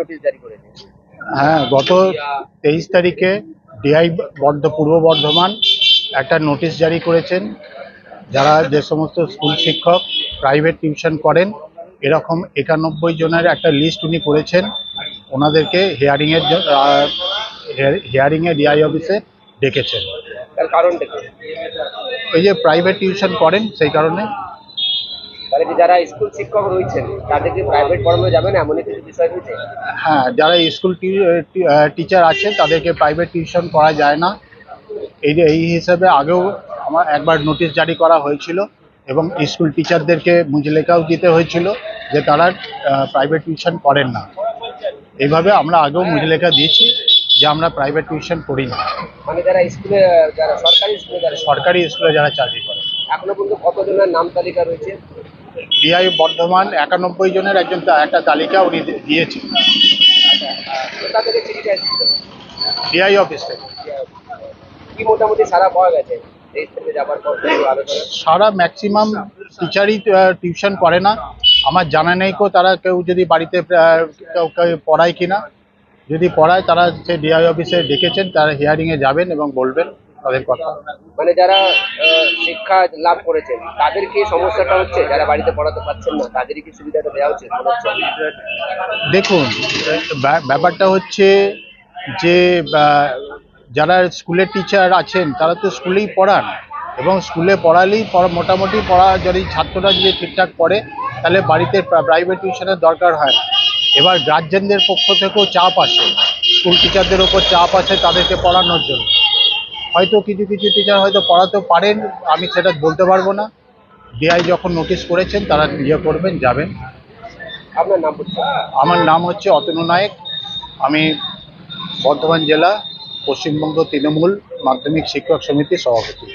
Notice জারি করেছে হ্যাঁ গত তেইশ তারিখে ডিআই বর্ধ পূর্ব বর্ধমান একটা নোটিশ জারি করেছেন। যারা যে সমস্ত স্কুল শিক্ষক প্রাইভেট টিউশন করেন এরকম একানব্বই জনের একটা লিস্ট উনি করেছেন। ওনাদেরকে হিয়ারিংয়ের হিয়ারিংয়ে ডিআই অফিসে ডেকেছেন। তার কারণটা ওই যে প্রাইভেট টিউশন করেন সেই কারণে তাহলে কি যারা স্কুল শিক্ষক রয়েছেন তাদেরকে প্রাইভেট পড়ানো যাবে না? এমনই কিছু বিষয় রয়েছে? হ্যাঁ যারা স্কুল টিচার আছেন তাদেরকে প্রাইভেট টিউশন করা যায় না। এই এই হিসাবে আগেও আমার একবার নোটিশ জারি করা হয়েছিল এবং স্কুল টিচারদেরকে মুজলেখাও দিতে হয়েছিল যে তারা প্রাইভেট টিউশন করেন না। এইভাবে আমরা আগেও মুজলেখা দিয়েছি যে আমরা প্রাইভেট টিউশন করি না। মানে যারা স্কুলে যারা সরকারি স্কুলে যারা সরকারি স্কুলে যারা চাকরি করে। এখনও পর্যন্ত কতজনের নাম তালিকা রয়েছে? ডিআই বর্ধমান একানব্বই জনের একজন একটা তালিকা উনি দিয়েছেন। ডিআই অফিস থেকে। কি মোটামুটি সারা পাওয়া গেছে ম্যাক্সিমাম টিচারই টিউশন করে না। আমার জানা নেই কো তারা কেউ যদি বাড়িতে আহ, কেউ কেউ পড়ায় কিনা। যদি পড়ায় তারা সে ডিআই অফিসে ডেকেছেন তারা হিয়ারিংয়ে যাবেন এবং বলবেন। তাদের কথা। মানে যারা আহ, শিক্ষা লাভ করেছেন তাদের কি সমস্যাটা হচ্ছে? যারা বাড়িতে পড়াতে পারছেন না তাদেরই কি সুবিধাটা দেওয়া উচিত হচ্ছে? দেখুন ব্যা- ব্যাপারটা হচ্ছে যে যারা স্কুলের টিচার আছেন তারা তো স্কুলেই পড়ান। এবং স্কুলে পড়ালেই পড়া- মোটামুটি পড়া যদি ছাত্ররা যদি ঠিকঠাক পড়ে তাহলে বাড়িতে প্রাইভেট টিউশনের দরকার হয় না। এবার গার্জেনদের পক্ষ থেকেও চাপ আসে। স্কুল টিচারদের ওপর চাপ আসে তাদেরকে পড়ানোর জন্য। হয়তো কিছু কিছু টিচার হয়তো পড়াতে পারেন আমি সেটা বলতে পারব না। ডিআই যখন নোটিশ করেছেন তারা ইয়ে করবেন যাবেন। আপনার নাম আমার নাম হচ্ছে অতনু নায়ক। আমি বর্ধমান জেলা পশ্চিমবঙ্গ তৃণমূল মাধ্যমিক শিক্ষক সমিতির সভাপতি।